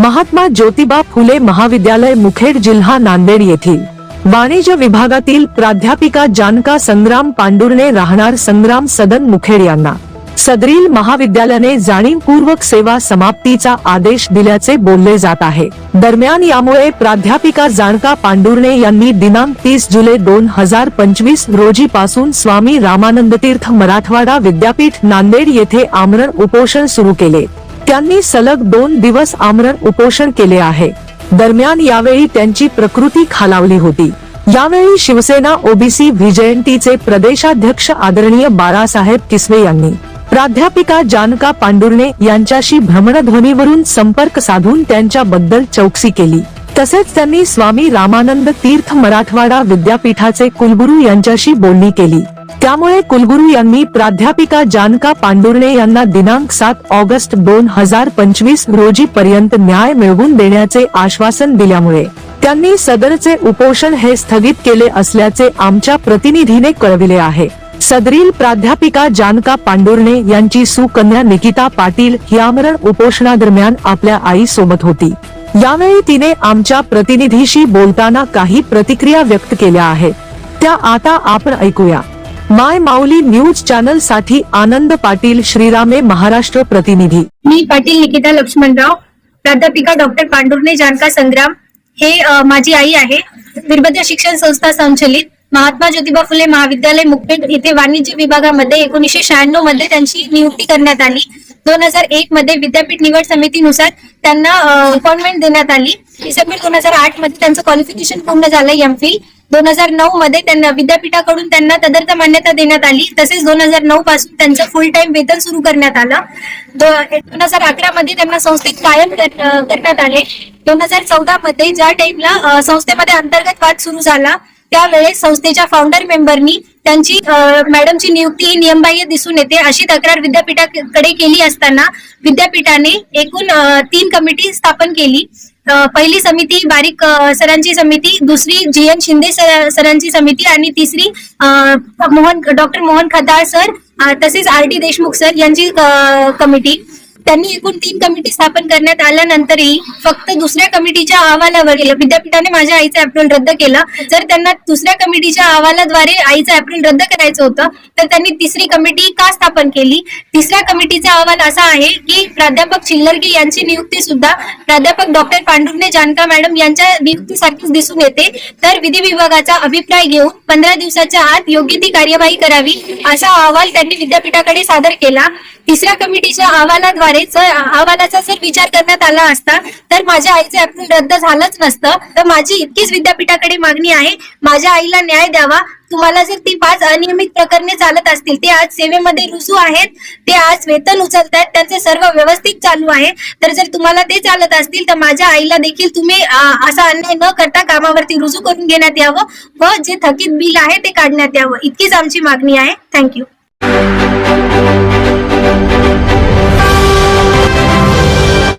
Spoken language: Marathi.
महात्मा ज्योतिबा फुले महाविद्यालय मुखेड जिल्हा नांदेड येथील. वाणिज्य विभागातील प्राध्यापिका जानका संग्राम पांडुर्णे राहणार संग्राम सदन मुखेड यांना. सदरील महाविद्यालयाने जाणीवपूर्वक सेवा समाप्तीचा आदेश दिल्याचे बोलले जात आहे. दरम्यान यामुळे प्राध्यापिका जानका पांडुर्णे यांनी दिनांक तीस जुलै दोन हजार पंचवीस रोजी पासून स्वामी रामानंद तीर्थ मराठवाडा विद्यापीठ नांदेड येथे आमरण उपोषण सुरू केले. त्यांनी सलग दोन दिवस आमरण उपोषण केले आहे. दरम्यान यावेळी त्यांची प्रकृती खालावली होती. यावेळी शिवसेना ओबीसी व्हिजयंतीचे प्रदेशाध्यक्ष आदरणीय बाळासाहेब किसवे यांनी प्राध्यापिका जानका पांडुर्णे यांच्याशी भ्रमणध्वनीवरून संपर्क साधून त्यांच्याबद्दल चौकशी केली. तसेच त्यांनी स्वामी रामानंद तीर्थ मराठवाडा विद्यापीठाचे कुलगुरू यांच्याशी बोलणी केली. त्यामुळे कुलगुरू यांनी प्राध्यापिका जानका पांडुर्णे यांना दिनांक सात ऑगस्ट दोन हजार पंचवीस रोजी पर्यंत न्याय मिळवून देण्याचे आश्वासन दिल्यामुळे त्यांनी सदरचे उपोषण हे स्थगित केले असल्याचे आमच्या प्रतिनिधीने कळविले आहे. सदरील प्राध्यापिका जानका पांडुर्णे यांची सुकन्या निकिता पाटील यामरण उपोषणादरम्यान आपल्या आई सोबत होती. यावेळी तिने आमच्या प्रतिनिधीशी बोलताना काही प्रतिक्रिया व्यक्त केल्या आहेत. त्या आता आपण ऐकूया. माय माऊली न्यूज चॅनलसाठी आनंद पाटील श्रीरामे महाराष्ट्र प्रतिनिधी. मी पाटील निकिता लक्ष्मणराव प्राध्यापिका डॉक्टर पांडुर्णे जानका संग्राम. हे माझी आई आहे. वीरभद्र शिक्षण संस्था संचलित. महात्मा ज्योतिबा फुले महाविद्यालय मुखेड येथे वाणिज्य विभागामध्ये एकोणीसशे शहाण्णवमध्ये त्यांची नियुक्ती करण्यात आली. दोन हजार एक मध्ये विद्यापीठ निवड समितीनुसार त्यांना अपॉइंटमेंट देण्यात आली. डिसेंबर दोन हजार आठमध्ये त्यांचं क्वालिफिकेशन पूर्ण झालं एम फिल दोन हजार नऊ मध्ये त्यांना विद्यापीठाकडून त्यांना तदर्थ मान्यता देण्यात आली. तसेच दोन हजार नऊ पासून त्यांचं फुल टाइम वेतन सुरू करण्यात आलं. दोन हजार अकरा मध्ये त्यांना संस्थेत कायम करण्यात आले. दोन हजार चौदा मध्ये ज्या टाइमला संस्थेमध्ये अंतर्गत वाद सुरू झाला त्यावेळेस संस्थेच्या फाउंडर मेंबरनी त्यांची मॅडमची नियुक्ती ही नियमबाह्य दिसून येते. अशी तक्रार विद्यापीठाकडे केली असताना विद्यापीठाने एकूण तीन कमिटी स्थापन केली. पहिली समिती बारीक सरांची समिती दुसरी जी एन शिंदे सर- सरांची समिती आणि तिसरी मोहन डॉक्टर मोहन खताळ सर तसेच आर डी देशमुख सर यांची कमिटी. त्यांनी एकूण तीन कमिटी स्थापन करण्यात आल्यानंतरही फक्त दुसऱ्या कमिटीच्या अहवालावर गेलं विद्यापीठाने माझ्या आईचं अप्रूव्हल रद्द केलं. जर त्यांना दुसऱ्या कमिटीच्या अहवालाद्वारे आईचं अप्रूव्हल रद्द करायचं होतं तर त्यांनी तिसरी कमिटी का स्थापन केली? तिसऱ्या कमिटीचा अहवाल असा आहे की प्राध्यापक चिल्लरगे यांची नियुक्ती सुद्धा प्राध्यापक डॉक्टर पांडुर्णे जानका मॅडम यांच्या नियुक्तीसारखीच दिसून येते. तर विधी विभागाचा अभिप्राय घेऊन पंधरा दिवसाच्या आत योग्य ती कार्यवाही करावी असा अहवाल त्यांनी विद्यापीठाकडे सादर केला. तिसऱ्या कमिटीच्या अहवालाद्वारे जर अहवालाचा जर विचार करण्यात आला असता तर माझ्या आईचे अपील रद्द झालंच नसतं. तर माझी इतकीच विद्यापीठाकडे मागणी आहे. माझ्या आईला न्याय द्यावा. तुम्हाला जर ती पाच अनियमित प्रकरणे चालत असतील ते आज सेवेमध्ये रुजू आहेत ते आज वेतन उचलत आहेत त्यांचे सर्व व्यवस्थित चालू आहे. तर जर तुम्हाला ते चालत असतील तर माझ्या आईला देखील तुम्ही असा अन्याय न करता कामावरती रुजू करून घेण्यात यावं व जे थकीत बिल आहे ते काढण्यात यावं. इतकीच आमची मागणी आहे. थँक्यू